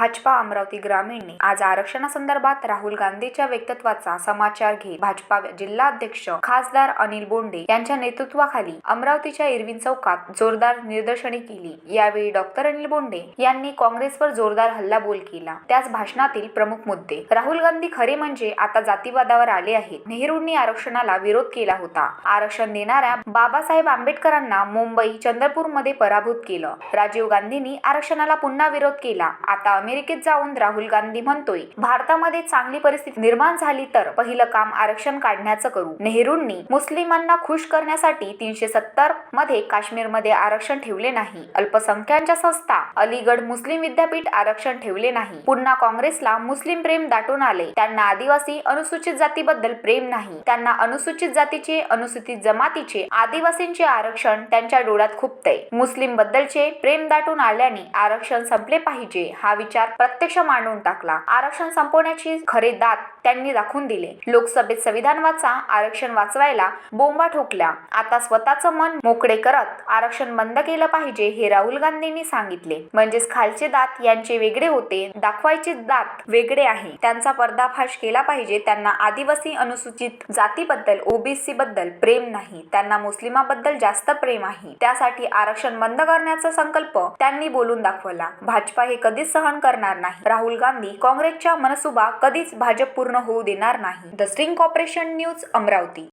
भाजपा अमरावती ग्रामीणने आज आरक्षणासंदर्भात राहुल गांधीच्या व्यक्तित्वाचा समाचार घेत भाजपा जिल्हाध्यक्ष खासदार अनिल बोंडे यांच्या नेतृत्वाखाली अमरावतीच्या इरविन चौकात जोरदार निदर्शने केली. यावेळी डॉक्टर अनिल बोंडे यांनी काँग्रेसवर जोरदार हल्लाबोल केला. त्याच भाषणातील प्रमुख मुद्दे. राहुल गांधी खरे म्हणजे आता जातीवादावर आले आहेत. नेहरूंनी आरक्षणाला विरोध केला होता. आरक्षण देणाऱ्या बाबासाहेब आंबेडकरांना मुंबई चंद्रपूरमध्ये पराभूत केलं. राजीव गांधींनी आरक्षणाला पुन्हा विरोध केला. आता अमेरिकेत जाऊन राहुल गांधी म्हणतोय भारतामध्ये चांगली परिस्थिती निर्माण झाली तर पहिलं काम आरक्षण काढण्याचं करू. नेहरूंनी मुस्लिमांना खुश करण्यासाठी तीनशे सत्तरमध्ये काश्मीरमध्ये आरक्षण ठेवले नाही. अल्पसंख्याच्या संस्था अलीगड मुस्लिम विद्यापीठ आरक्षण ठेवले नाही. पुन्हा काँग्रेसला मुस्लिम प्रेम दाटून आले. त्यांना आदिवासी अनुसूचित जातीबद्दल प्रेम नाही. त्यांना अनुसूचित जातीचे अनुसूचित जमातीचे आदिवासींचे आरक्षण त्यांच्या डोळ्यात खुपते मुस्लिम बद्दलचे प्रेम दाटून आल्याने आरक्षण संपले पाहिजे हा विचार प्रत्यक्ष मांडून टाकला. आरक्षण संपवण्याची खरे दात त्यांनी दाखवून दिले. लोकसभेत संविधान वाचा आरक्षण वाचवायला बोंबा ठोकल्या. आता स्वतःचं मन मोकळे करत आरक्षण बंद केलं पाहिजे हे राहुल गांधींनी सांगितले. म्हणजेच खालचे दात यांचे वेगळे होते दाखवायचे दात वेगळे आहे. त्यांचा पर्दाफाश केला पाहिजे. त्यांना आदिवासी अनुसूचित जातीबद्दल ओबीसी बद्दल प्रेम नाही. त्यांना मुस्लिमाबद्दल जास्त प्रेम आहे. त्यासाठी आरक्षण बंद करण्याचा संकल्प त्यांनी बोलून दाखवला. भाजपा हे कधीच सहन कर करणार नाही. राहुल गांधी काँग्रेसच्या मनसुबा कधीच भाजप पूर्ण होऊ देणार नाही. The string corporation news Amravati.